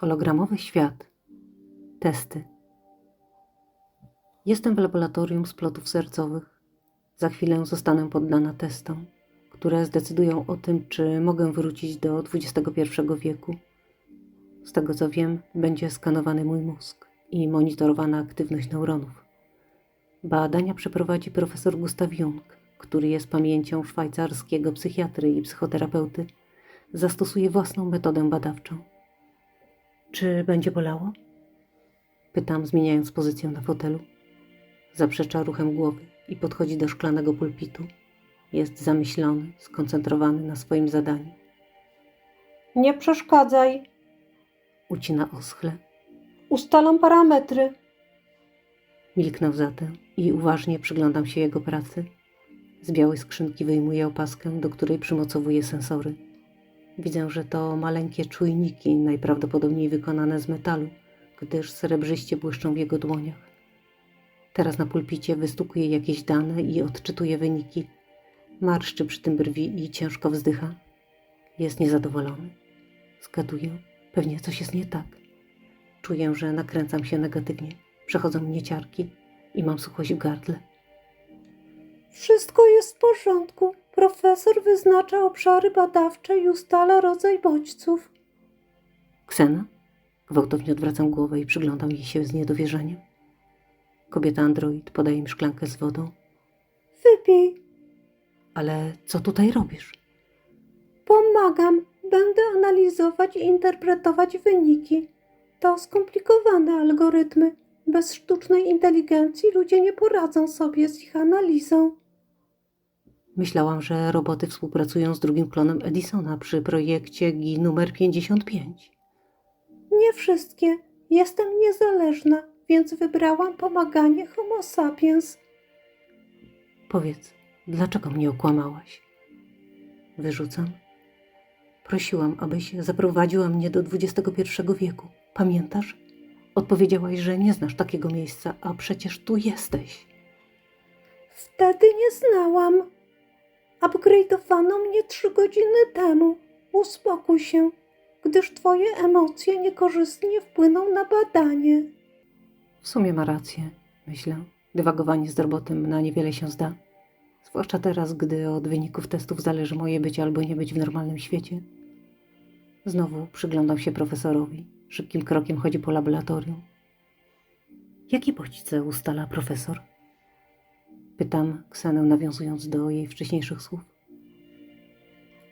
Hologramowy świat. Testy. Jestem w laboratorium splotów sercowych. Za chwilę zostanę poddana testom, które zdecydują o tym, czy mogę wrócić do XXI wieku. Z tego co wiem, będzie skanowany mój mózg i monitorowana aktywność neuronów. Badania przeprowadzi profesor Gustav Jung, który jest pamięcią szwajcarskiego psychiatry i psychoterapeuty. Zastosuje własną metodę badawczą. Czy będzie bolało? Pytam, zmieniając pozycję na fotelu. Zaprzecza ruchem głowy i podchodzi do szklanego pulpitu. Jest zamyślony, skoncentrowany na swoim zadaniu. Nie przeszkadzaj. Ucina oschle. Ustalam parametry. Milknę zatem i uważnie przyglądam się jego pracy. Z białej skrzynki wyjmuje opaskę, do której przymocowuje sensory. Widzę, że to maleńkie czujniki, najprawdopodobniej wykonane z metalu, gdyż srebrzyście błyszczą w jego dłoniach. Teraz na pulpicie wystukuje jakieś dane i odczytuje wyniki. Marszczy przy tym brwi i ciężko wzdycha. Jest niezadowolony. Zgaduję, pewnie coś jest nie tak. Czuję, że nakręcam się negatywnie. Przechodzą mnie ciarki i mam suchość w gardle. Wszystko jest w porządku. Profesor wyznacza obszary badawcze i ustala rodzaj bodźców. Ksena? Gwałtownie odwracam głowę i przyglądam jej się z niedowierzeniem. Kobieta android podaje mi szklankę z wodą. Wypij. Ale co tutaj robisz? Pomagam. Będę analizować i interpretować wyniki. To skomplikowane algorytmy. Bez sztucznej inteligencji ludzie nie poradzą sobie z ich analizą. Myślałam, że roboty współpracują z drugim klonem Edisona przy projekcie GI numer 55. Nie wszystkie. Jestem niezależna, więc wybrałam pomaganie Homo sapiens. Powiedz, dlaczego mnie okłamałaś? Wyrzucam. Prosiłam, abyś zaprowadziła mnie do XXI wieku. Pamiętasz? Odpowiedziałaś, że nie znasz takiego miejsca, a przecież tu jesteś. Wtedy nie znałam. Upgrade'owano mnie trzy godziny temu. Uspokój się, gdyż twoje emocje niekorzystnie wpłyną na badanie. W sumie ma rację, myślę. Dywagowanie z robotem na niewiele się zda. Zwłaszcza teraz, gdy od wyników testów zależy moje być albo nie być w normalnym świecie. Znowu przyglądam się profesorowi. Szybkim krokiem chodzi po laboratorium. Jakie bodźce ustala profesor? Pytam Ksenę, nawiązując do jej wcześniejszych słów.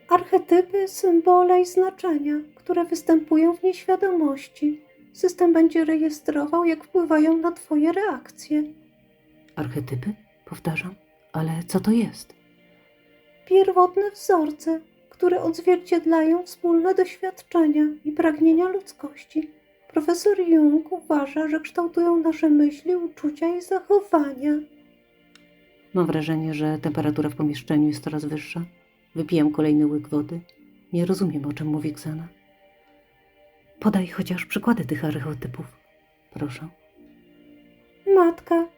Archetypy, symbole i znaczenia, które występują w nieświadomości. System będzie rejestrował, jak wpływają na twoje reakcje. Archetypy? Powtarzam. Ale co to jest? Pierwotne wzorce, które odzwierciedlają wspólne doświadczenia i pragnienia ludzkości. Profesor Jung uważa, że kształtują nasze myśli, uczucia i zachowania. Mam wrażenie, że temperatura w pomieszczeniu jest coraz wyższa. Wypijam kolejny łyk wody. Nie rozumiem, o czym mówi Ksena. Podaj chociaż przykłady tych archetypów. Proszę. Matka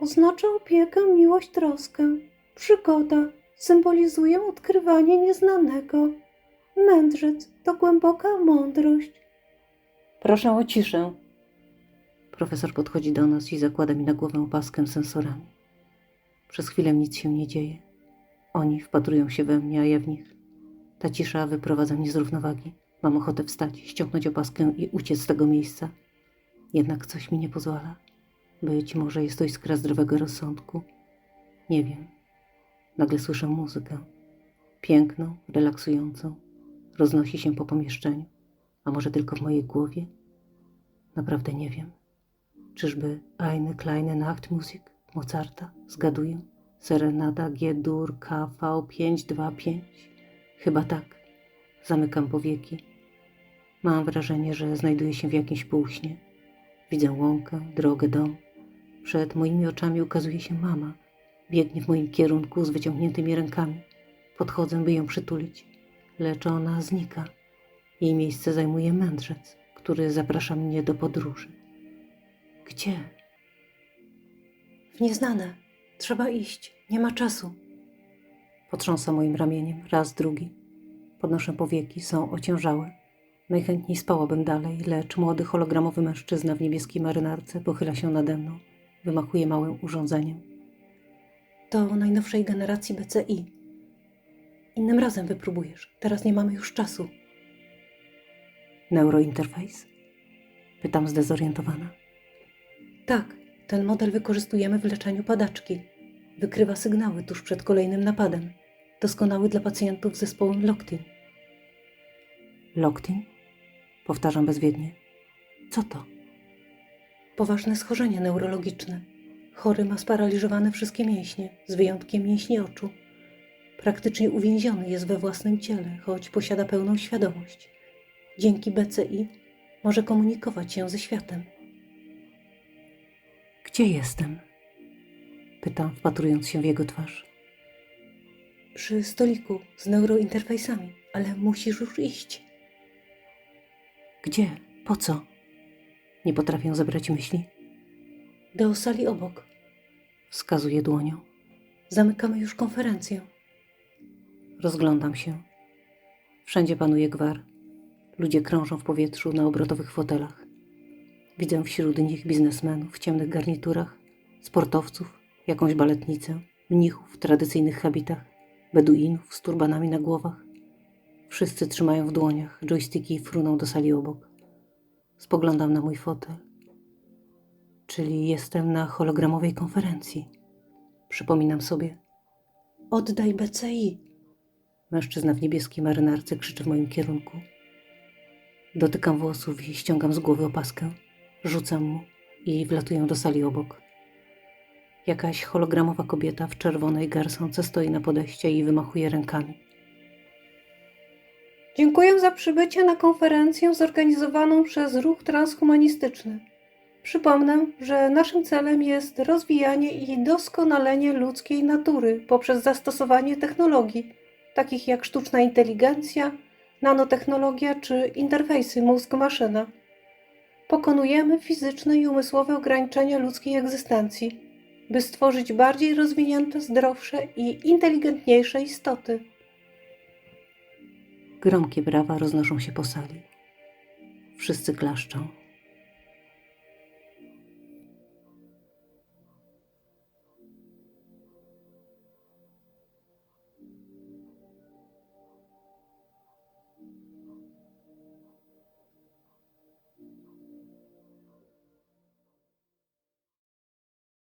oznacza opiekę, miłość, troskę. Przygoda symbolizuje odkrywanie nieznanego. Mędrzec to głęboka mądrość. Proszę o ciszę. Profesor podchodzi do nas i zakłada mi na głowę opaskę sensorami. Przez chwilę nic się nie dzieje. Oni wpatrują się we mnie, a ja w nich. Ta cisza wyprowadza mnie z równowagi. Mam ochotę wstać, ściągnąć opaskę i uciec z tego miejsca. Jednak coś mi nie pozwala. Być może jest to iskra zdrowego rozsądku. Nie wiem. Nagle słyszę muzykę. Piękną, relaksującą. Roznosi się po pomieszczeniu. A może tylko w mojej głowie? Naprawdę nie wiem. Czyżby Eine kleine Nachtmusik Mozarta? Zgaduję. Serenada G-dur KV 525. Chyba tak. Zamykam powieki. Mam wrażenie, że znajduję się w jakimś półśnie. Widzę łąkę, drogę, dom. Przed moimi oczami ukazuje się mama. Biegnie w moim kierunku z wyciągniętymi rękami. Podchodzę, by ją przytulić, lecz ona znika. Jej miejsce zajmuje mędrzec, który zaprasza mnie do podróży. Gdzie? Nieznane. Trzeba iść. Nie ma czasu. Potrząsa moim ramieniem, raz, drugi. Podnoszę powieki, są ociężałe. Najchętniej spałabym dalej, lecz młody hologramowy mężczyzna w niebieskiej marynarce pochyla się nade mną, wymachuje małym urządzeniem. To najnowszej generacji BCI. Innym razem wypróbujesz. Teraz nie mamy już czasu. Neurointerfejs? Pytam zdezorientowana. Tak, ten model wykorzystujemy w leczeniu padaczki. Wykrywa sygnały tuż przed kolejnym napadem. Doskonały dla pacjentów z zespołem Loktin. Loktin? Powtarzam bezwiednie. Co to? Poważne schorzenie neurologiczne. Chory ma sparaliżowane wszystkie mięśnie, z wyjątkiem mięśni oczu. Praktycznie uwięziony jest we własnym ciele, choć posiada pełną świadomość. Dzięki BCI może komunikować się ze światem. Gdzie jestem? Pytam, wpatrując się w jego twarz. Przy stoliku z neurointerfejsami, ale musisz już iść. Gdzie? Po co? Nie potrafię zebrać myśli. Do sali obok. Wskazuje dłonią. Zamykamy już konferencję. Rozglądam się. Wszędzie panuje gwar. Ludzie krążą w powietrzu na obrotowych fotelach. Widzę wśród nich biznesmenów w ciemnych garniturach, sportowców, jakąś baletnicę, mnichów w tradycyjnych habitach, beduinów z turbanami na głowach. Wszyscy trzymają w dłoniach joysticki i fruną do sali obok. Spoglądam na mój fotel. Czyli jestem na hologramowej konferencji. Przypominam sobie. Oddaj BCI. Mężczyzna w niebieskiej marynarce krzyczy w moim kierunku. Dotykam włosów i ściągam z głowy opaskę. Rzucam mu i wlatuję do sali obok. Jakaś hologramowa kobieta w czerwonej garsonce stoi na podejście i wymachuje rękami. Dziękuję za przybycie na konferencję zorganizowaną przez Ruch Transhumanistyczny. Przypomnę, że naszym celem jest rozwijanie i doskonalenie ludzkiej natury poprzez zastosowanie technologii, takich jak sztuczna inteligencja, nanotechnologia czy interfejsy mózg-maszyna. Pokonujemy fizyczne i umysłowe ograniczenia ludzkiej egzystencji, by stworzyć bardziej rozwinięte, zdrowsze i inteligentniejsze istoty. Gromkie brawa roznoszą się po sali. Wszyscy klaszczą.